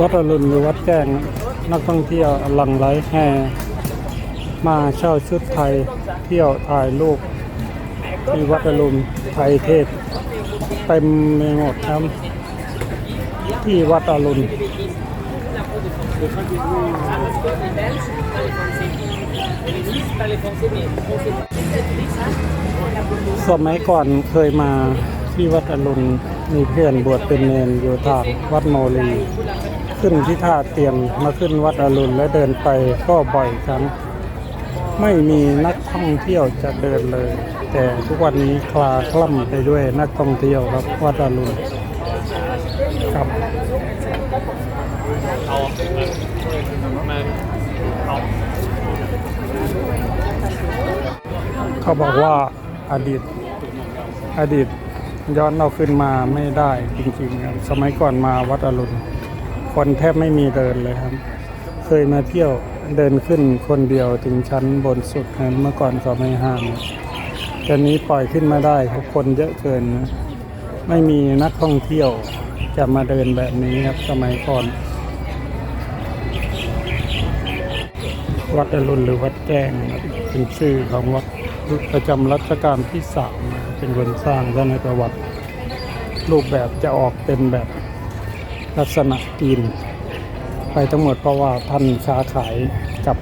วัดอรุณหรือวัดแจ้งนักท่องเที่ยวหลั่งไหลแห่มาเช่าชุดไทยเที่ยวถ่ายรูปที่วัดอรุณไทยเทศเต็มไปหมดครับที่วัดอรุณสมัยก่อนเคยมาที่วัดอรุณ มีเพื่อนบวชเป็นเนนอยู่ทางวัดโมลี ขึ้นที่ท่าเตียนมาขึ้นวัดอรุณและเดินไปก็บ่อยครั้ง ไม่มีนักท่องเที่ยวจะเดินเลย แต่ทุกวันนี้คลาคล่ำไปด้วยนักท่องเที่ยวครับวัดอรุณครับเอามาเอาเขาบอกว่าอดีตอดีต ย้อนเราขึ้นมาไม่ได้จริงๆครับสมัยก่อนมาวัดอรุณคนแทบไม่มีเดินเลยครับ เคยมาเที่ยวเดินขึ้นคนเดียวถึงชั้นบนสุดนั้นเมื่อก่อนเขาไม่ห้ามแต่นี้ปล่อยขึ้นมาได้ครับคนเยอะเกินนะไม่มีนักท่องเที่ยวจะมาเดินแบบนี้ครับสมัยก่อน วัดอรุณหรือวัดแจ้งเป็นชื่อของวัด ประจำรัชกาลที่สามเป็นคนสร้างและในประวัติ รูปแบบจะออกเป็นแบบลักษณะจีน ไปทั้งหมดเพราะว่าท่านค้าขายกับ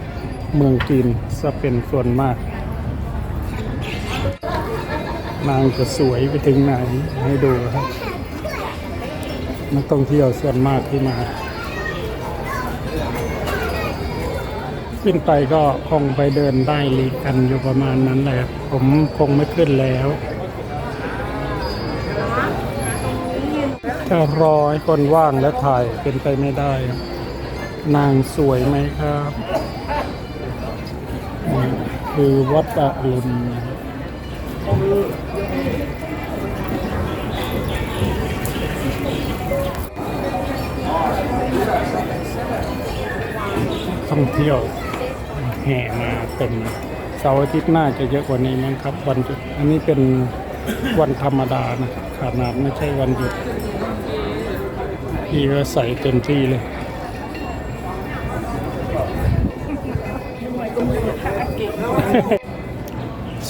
เมืองจีนจะเป็นส่วนมาก นางจะสวยไปถึงไหนให้ดูครับนักท่องเที่ยวส่วนมากที่มา ขึ้นไปก็คงไปเดินได้ลีกันอยู่ประมาณนั้นแหละผมคงไม่ขึ้นแล้วจะรอให้คนว่างและถ่ายเป็นไปไม่ได้ นางสวยไหมครับ คือวัดอรุณนะครับท่องเที่ยว แห่มาเต็มเสาร์อาทิตย์หน้าจะเยอะกว่านี้มั้งครับ วันหยุดอันนี้เป็นวันธรรมดานะขนาดไม่ใช่วันหยุดพี่ก็ใส่เต็มที่เลย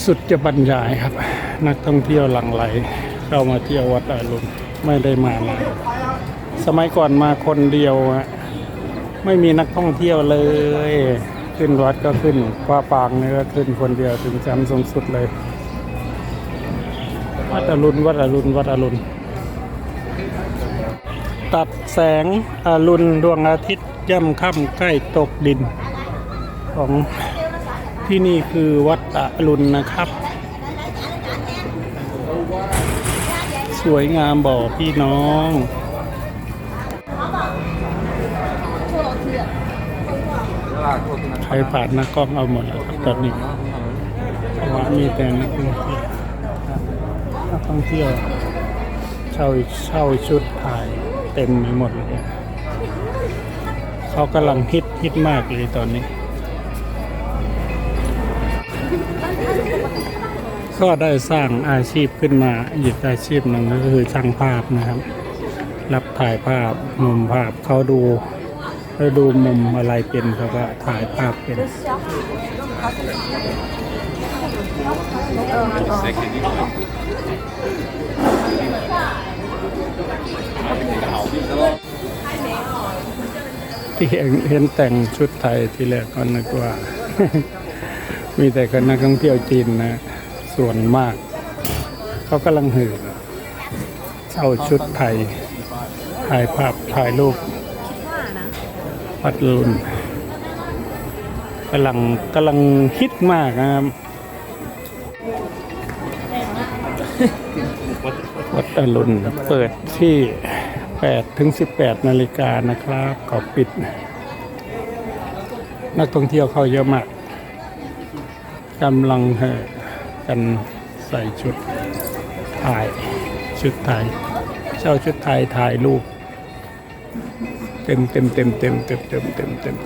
สุดจะบรรยายครับ นักท่องเที่ยวหลั่งไหล เข้ามาเที่ยววัดอรุณไม่ได้มานานสมัยก่อนมาคนเดียวอะไม่มีนักท่องเที่ยวเลย ขึ้นวัดก็ขึ้นว่าปางเนี่ยก็ขึ้นคนเดียวถึงชั้นสูงสุดเลย วัดอรุณวัดอรุณวัดอรุณ ตัดแสงอรุณดวงอาทิตย์ย่ำค่ำใกล้ตกดิน ของที่นี่คือวัดอรุณนะครับ สวยงามบ่อพี่น้อง ใครผ่านน้ากล้องเอาหมดแล้วครับตอนนี้เพราะว่ามีแต่นักท่องเที่ยวนักท่องเที่ยวเช่าเช่าชุดถ่ายเต็มไปหมดเลยเขากำลังฮิตฮิตมากเลยตอนนี้ ก็ได้สร้างอาชีพขึ้นมาอีกอาชีพหนึ่งก็คือช่างภาพนะครับ รับถ่ายภาพมุมภาพเขาดู เขาดูมุมอะไรเป็นเขาก็ถ่ายภาพเป็นที่เห็นเห็นแต่งชุดไทยที่แรกก็นึกว่า มีแต่คนนักท่องเที่ยวจีนนะ ส่วนมาก เขากำลังหือเช่าชุดไทยถ่ายภาพถ่ายรูป พัดลุนกำลังกำลังฮิตมากนะครับวัดอรุณเปิดที่ 8 ถึง 18 นาฬิกานะครับเขาปิด นักท่องเที่ยวเข้าเยอะมากกำลังเห่กันใส่ชุดถ่ายชุดไทยเช่าชุดไทยถ่ายรูป เต็มเต็มเต็มเต็มเต็มเต็มเต็มเต็ม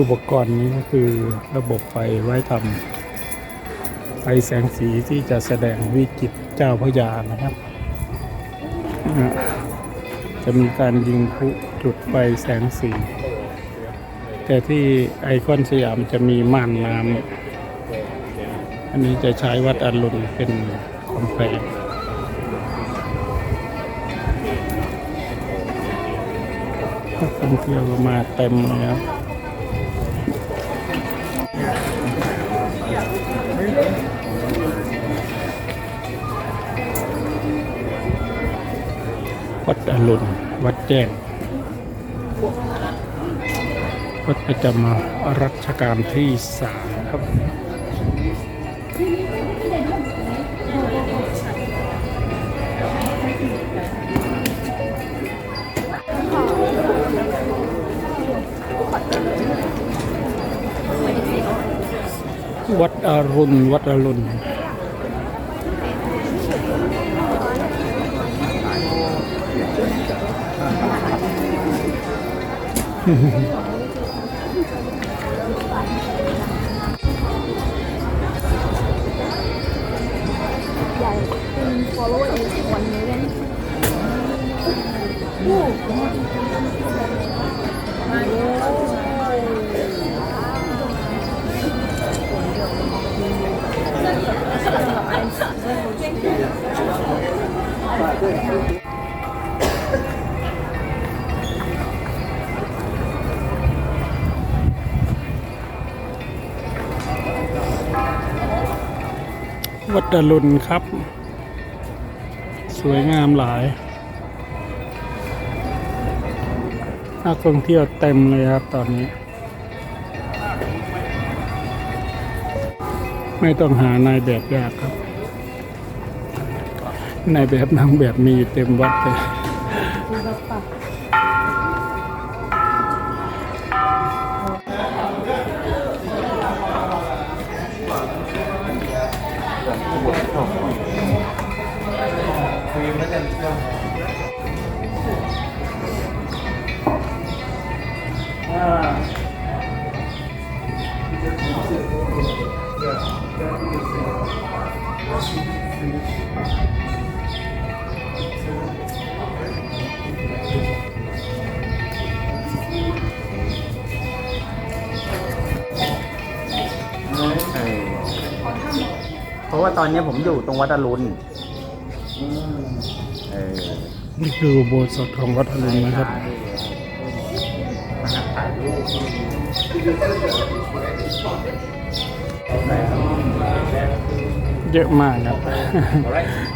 อุปกรณ์นี้ก็คือระบบไฟไว้ทแสงสีที่จะแสดงวิจิตเจ้าพระยานะครับ จะมีการยิงพลุจุดไฟแสงสี แต่ที่ไอคอนสยามจะมีม่านน้ำอันนี้จะใช้วัดอรุณเป็นกำแพงนักท่ องเที่ยวก็มาเต็มเลยครับวัดอรุณวัดแจ้งวัดประจำรัชกาลที่สามครับ วัดอรุณ วัดอรุณ วัดอรุณครับ สวยงามหลายนักท่องเที่ยวเต็มเลยครับตอนนี้ ไม่ต้องหานายแบบยากครับ นายแบบนางแบบมีเต็มวัดเลย ราะว่าตอนนี้ผมอยู่ตรงวัดอรุณเออนี่คืออุโบสถของวัดอรุณนะครับเยอะมากครับ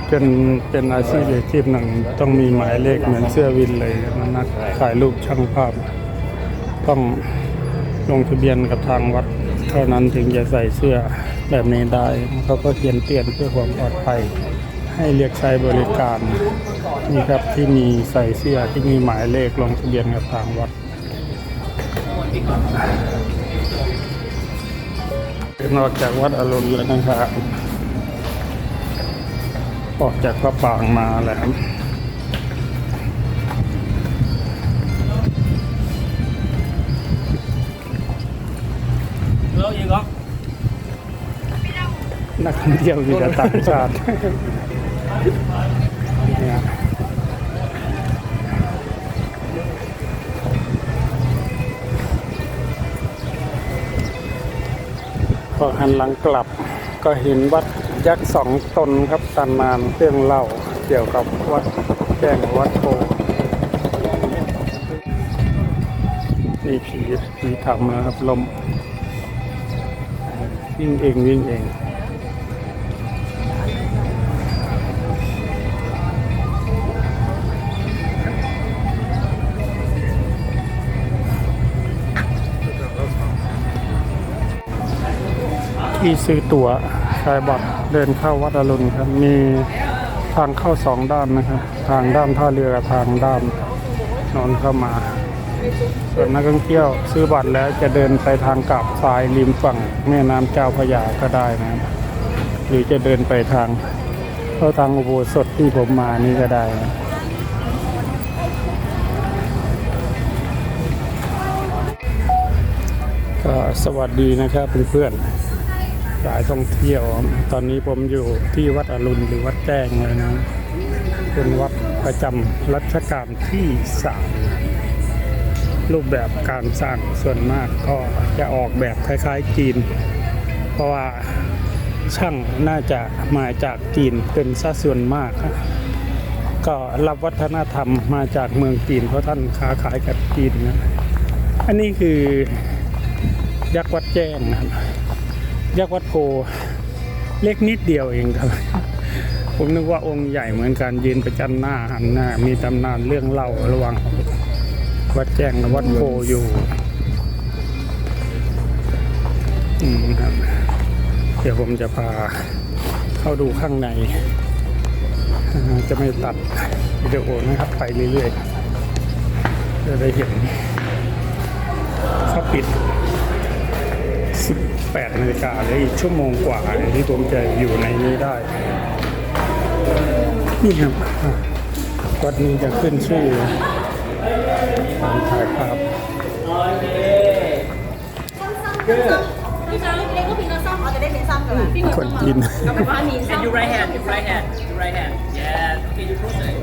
เป็นเป็นอาชีพอาชีพหนึ่งต้องมีหมายเลขเหมือนเสื้อวินเลยมันนักถ่ายรูปช่างภาพ ต้องลงทะเบียนกับทางวัด เท่านั้นถึงจะใส่เสื้อ แบบนี้ได้เขาก็เขียนเตือนเพื่อความปลอดภัย ให้เรียกใช้บริการนี่ครับที่มีใส่เสื้อที่มีหมายเลขลงทะเบียนกับทางวัดนอกจากวัดอรุณแล้วนะครับออกจากพระปรางมาแล้ว Hello, you got? นักท่องเที่ยวมีแต่ต่างชาติพอหันหลังกลับก็เห็นวัดยักษ์สองตนครับตำนานเรื่องเล่าเกี่ยวกับวัดแจ้งวัดโพนี่ผีผีทำนะครับลมวิ่งเองวิ่งเอง ที่ซื้อตั๋วขายบัตรเดินเข้าวัดอรุณครับ มีทางเข้าสองด้านนะครับ ทางด้านท่าเรือกับทางด้านนอนเข้ามา ส่วนนักท่องเที่ยวซื้อบัตรแล้วจะเดินไปทางกลับสายริมฝั่งแม่น้ำเจ้าพระยาก็ได้นะครับหรือจะเดินไปทางเข้าทางอุโบสถที่ผมมานี่ก็ได้นะก็สวัสดีนะครับเพื่อนๆ สายท่องเที่ยว ตอนนี้ผมอยู่ที่วัดอรุณหรือวัดแจ้งเลยนะ เป็นวัดประจำรัชกาลที่สามรูปแบบการสร้างส่วนมากก็จะออกแบบคล้ายๆจีน เพราะว่าช่างน่าจะมาจากจีนเป็นสัดส่วนมาก ก็รับวัฒนธรรมมาจากเมืองจีนเพราะท่านค้าขายกับจีนนะ อันนี้คือยักษ์วัดแจ้งนะ ครับยักษ์วัดโพเล็กนิดเดียวเองครับ ผมนึกว่าองค์ใหญ่เหมือนกันยืนประจันหน้าหันหน้า มีตำนานเรื่องเล่าระหว่างวัดแจ้งวัดโพอยู่ อืมครับ เดี๋ยวผมจะพาเข้าดูข้างใน จะไม่ตัดวิดีโอนะครับ ไปเรื่อยๆจะได้เห็นเขาปิด 18นาฬิกาเลยอีกชั่วโมงกว่าที่ผมจะอยู่ในนี้ได้ นี่ครับอะวัดนี้จะขึ้นชื่อการถ่ายภาพพี่จ้าเล็กก็พิงกระซ่อมเอาจะได้เป็นซ่อมกันละพี่คนจีนก็แบบว่ามีซ่อ And ม your right hand, your right hand, your right hand. Yeah. Okay, you close it.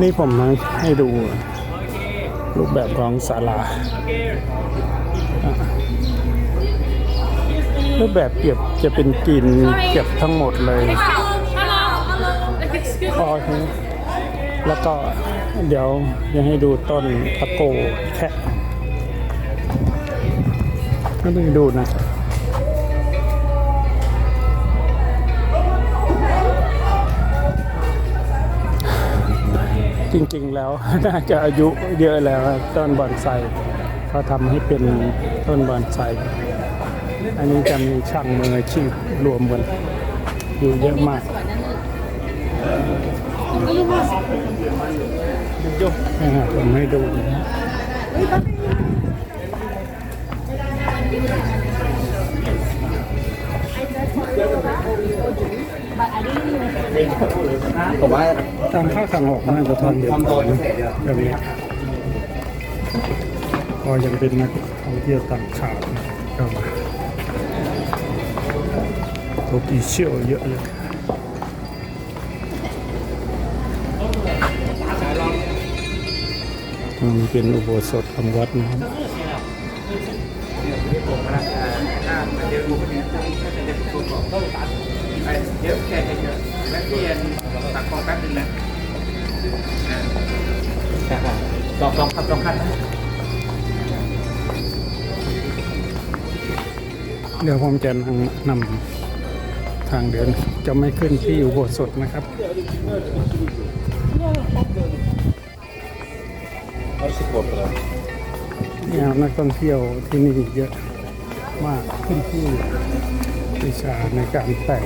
นี่ผมมาให้ดู Okay. รูปแบบของศาลา Okay. รูปแบบเก็บจะเป็นกลินเก็บทั้งหมดเลยพอใช่แล้วก็เดี๋ยวยังให้ดูต้นตะโกแค่ก็ต้องดูนะจริงๆแล้วน่าจะอายุเยอะแล้วต้นบอนไซเขาทำให้เป็นต้นบอนไซ อันนี้จะมีช่างมืออาชีพรวมกันอยู่เยอะมากผมให้ดูนะผมว่าทางเข้าทางออกน่าจะทางเดียวกันแบบนี้พอยังเป็นนักท่องเที่ยวต่างชาตินะก็มา โทกิเชียวเยอะเลยมันเป็นอุโบสถของวัดนะครับเดี๋ยวแค่เยอะแวะเวียนตักฟองแป๊บนึงแหละสองสองคันสองคันนะเดี๋ยวผมจะนำ ทางเดินจะไม่ขึ้นที่อุโบสถนะครับเนี่ยนักท่องเที่ยวที่นี่เยอะมากขึ้นที่วิชาในการแต่ง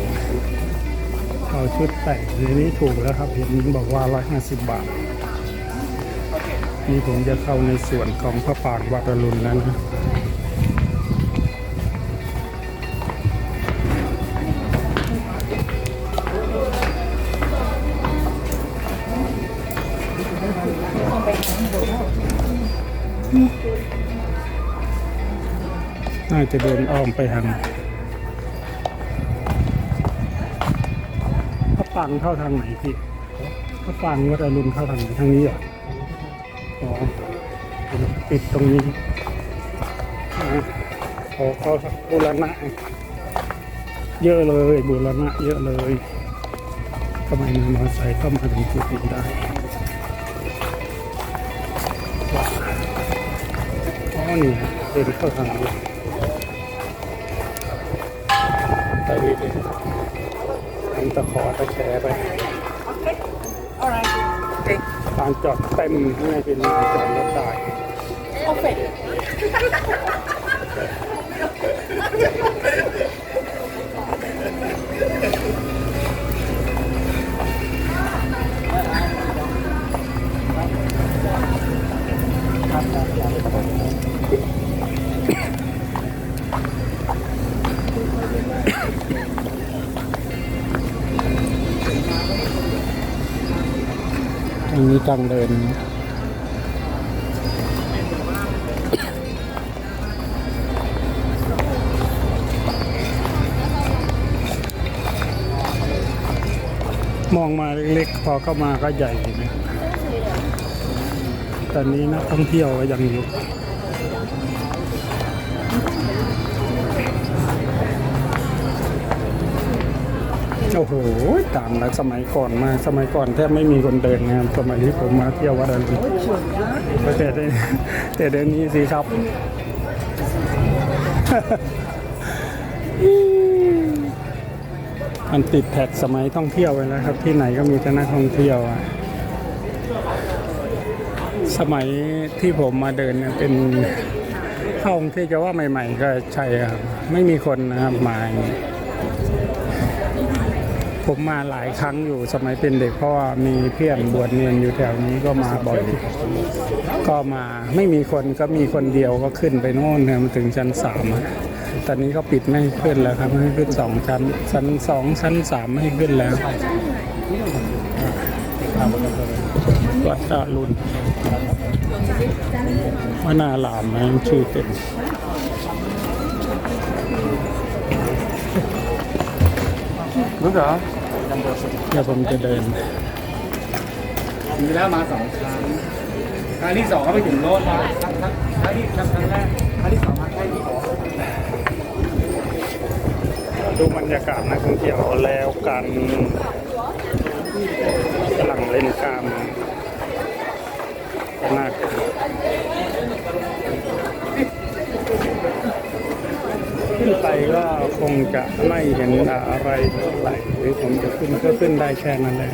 เอาชุดแต่งเดี๋ยวนี้ถูกแล้วครับเห็นบอกว่า 150 บาท นี่ผมจะเข้าในส่วนของพระปรางวัดอรุณแล้วนะ จะเดินอ้อมไปทางพระปรางเข้าทางไหนพี่พระปรางวัดอรุณเข้าทางไหนทางนี้เหรออ๋อปิดตรงนี้อ่าขอเขาบูรณะเยอะเลยบูรณะเยอะเลยทำไมมามอไซค์เข้ามาถึงจุดนี้ได้อ๋อนี่เดินเข้าทางนี้ ไปเรื่อยๆทำตะขอตะแคไปลานจอดเต็มข้างในเป็นลานจอดรถได้ องเดิน มองมาเล็กๆ พอเข้ามาก็ใหญ่นะตอนนี้นะักท่องเที่ยวยังอยู่ โอ้โหต่างแล้วสมัยก่อนมากสมัยก่อนแทบไม่มีคนเดินงานสมัยที่ผมมาเที่ยววัดอรุณแต่เดี๋ยวแต่เดี๋ยวนี้สิครับมันติดแท็กสมัยท่องเที่ยวไปแล้วครับ ที่ไหนก็มีแต่นักท่องเที่ยวอะสมัยที่ผมมาเดินเนี่ยเป็นเข้ากรุงที่จะว่าใหม่ ๆ ก็ใช่ครับ ไม่มีคนนะครับมาอย่างนี้ ผมมาหลายครั้งอยู่สมัยเป็นเด็กเพราะว่ามีเพื่อนบวชเนนอยู่แถวนี้ก็มาบ่อย ก็มาไม่มีคนก็มีคนเดียวก็ขึ้นไปโน่นเนี่ยมาถึงชั้นสามตอนนี้ก็ปิดไม่ขึ้นแล้วครับไม่ให้ขึ้นสองชั้นชั้นสองชั้นสามไม่ขึ้นแล้ววัดตาลุนวนาลามนะชื่อเต็มรู้เหรอ เดี๋ยวผมจะเดิน มีแล้วมาสองครั้งครั้งที่สองก็ไปถึงโน่นแล้วครั้งครั้งครั้งที่ครั้งแรกครั้งที่สองมาแค่ที่สองดูบรรยากาศนักท่องเที่ยวแล้วกันกำลังเล่นกล้ามก็น่าเกิน ขึ้นไปก็คงจะไม่เห็นอะไรเท่าไหร่หรือผมจะขึ้นก็ขึ้นได้แค่นั้นแหละ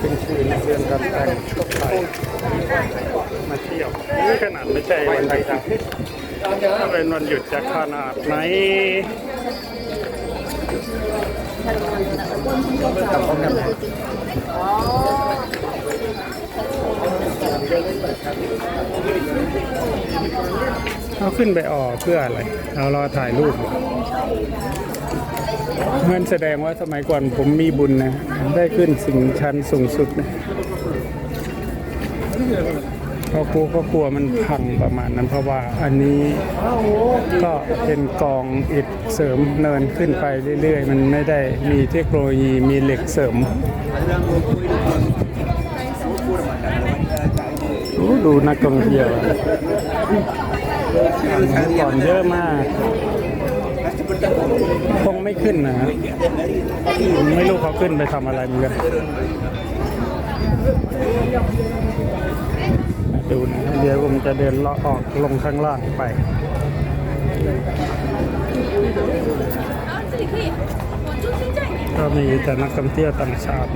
เป็นชื่อนักเรียนรแต่งชุดไทยมาเที่ยวนี่ขนาดไม่ใช่วันหยุดนถ้าเป็นวันหยุดจะขนาดไหน เขาขึ้นไปออกเพื่ออะไรเรารอถ่ายรูปเงินแสดงว่าสมัยก่อนผมมีบุญนะ ได้ขึ้นสิ่งชั้นสูงสุดนะ พราะกลัวก็กลัวมันพังประมาณนั้นเพราะว่าอันนี้ก็เป็นกองอิฐเสริมเนินขึ้นไปเรื่อยๆ มันไม่ได้มีเทคโนโลยีมีเหล็กเสริมดูนักท่องเที่ยวก่อนเยอะมากคงไม่ขึ้นนะ ไม่รู้เขาขึ้นไปทำอะไรเหมือนกัน ดูนะเรือผมจะเดินเลาะออกลงข้างล่างไปก็มีแต่นักท่องเที่ยวต่างชาติ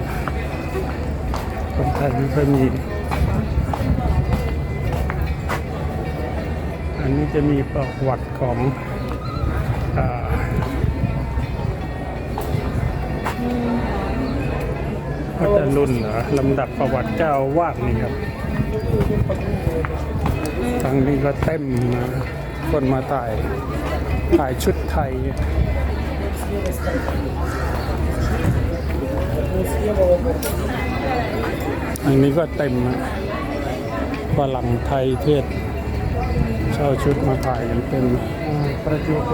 คนไทยไม่ค่อยมี อันนี้จะมีประวัติของพระจรุนเหรอลำดับประวัติเจ้าวาดนี่ครับ ทางนี้ก็เต็มนะคนมาถ่ายถ่ายชุดไทยอันนี้ก็เต็มนะฝรั่งไทยเทศเช่าชุดมาถ่ายกันเต็มประจุโต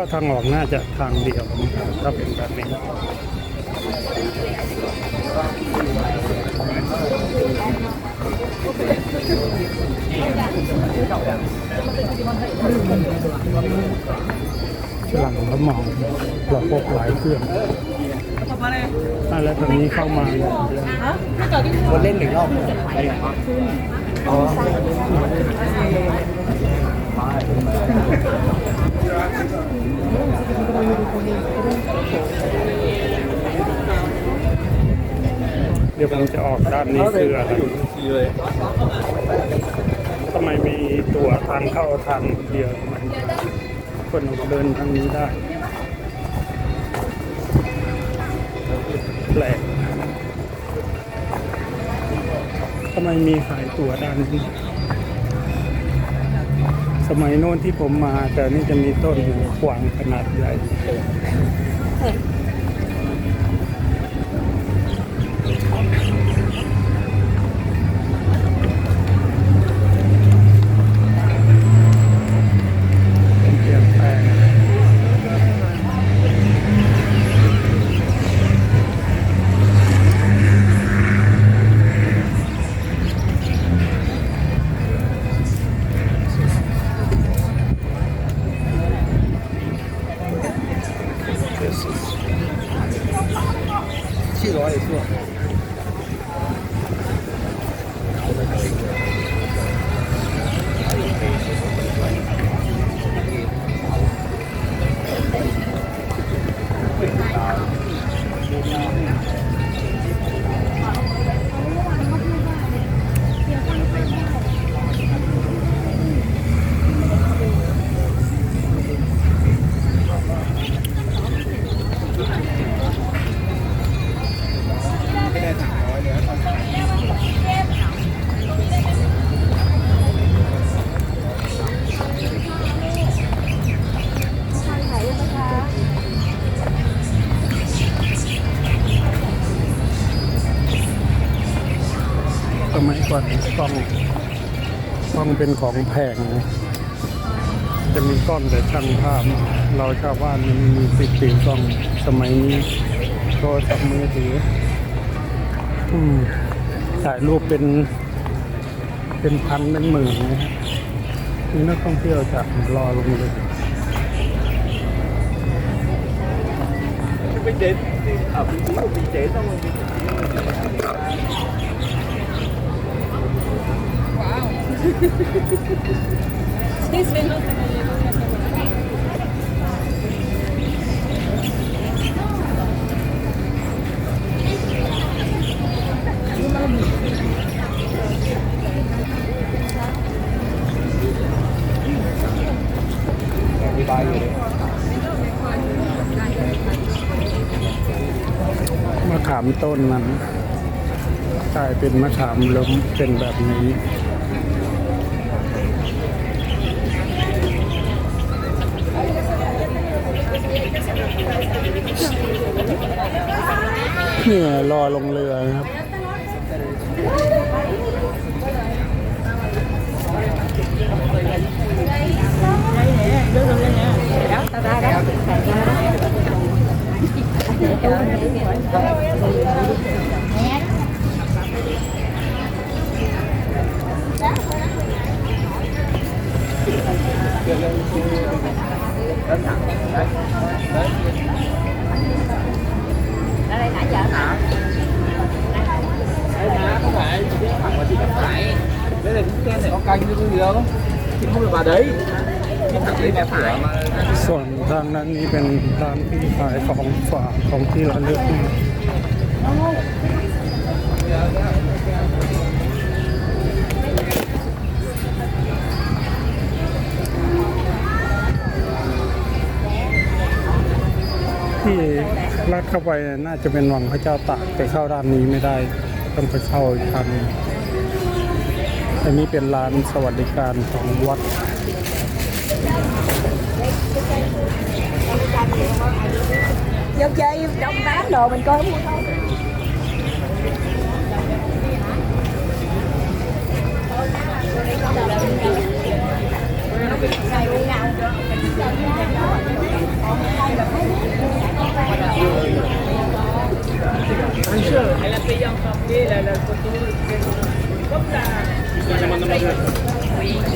ถ้าทางออกน่าจะทางเดียวถ้าเป็นแบบนี้หลังแล้วมองเราพบหลายเครื่องอะแล้วตอนนี้เข้ามาอย่างเดียววนเล่นหนึ่งรอบ เดี๋ยวผมจะออกด้านนี้คืออะไรทำไมมีตัวทางเข้าทางเดียวทำไมคนเดินทางนี้ได้แปลกทำไมมีขายตั๋วด้านนี้ สมัยโน้นที่ผมมา แต่นี่จะมีต้นขวางขนาดใหญ่ ต้องกล้องเป็นของแพง จะมีกล้องแต่ช่างภาพ เราชาวบ้านมันมีติดติดกล้องสมัยนี้โทรศัพท์มือถือถ่ายรูปเป็น เป็นพันเป็นหมื่นนี่นักท่องเที่ยวจะรอลงเลย Bình đến ở vị trí của vị trí xong rồi mình đi bay rồi đấy ม มะขามต้นนั้นกลายเป็นมะขามล้มเป็นแบบนี้ เนี่ยรอลงเรือน ะครับ Đấy má không phải chỉ biết thẳng và chỉ biết phải Đây là cũng tên này có canh như gì đâu Thì không được vào đấy Nhưng mà đây là phải mà ส่วนทางนั้นนี้เป็นร้านที่ขายของฝากของที่ระลึก ลัดเข้าไปน่าจะเป็นวังพระเจ้าตากแต่เข้าด้านนี้ไม่ได้ ต้องไปเข้าอีกทางอันนี้เป็นร้านสวัสดิการของวัด vô chơi đông tám đồ mình coi mua thôi Elle a payé en papier, la, la Elle.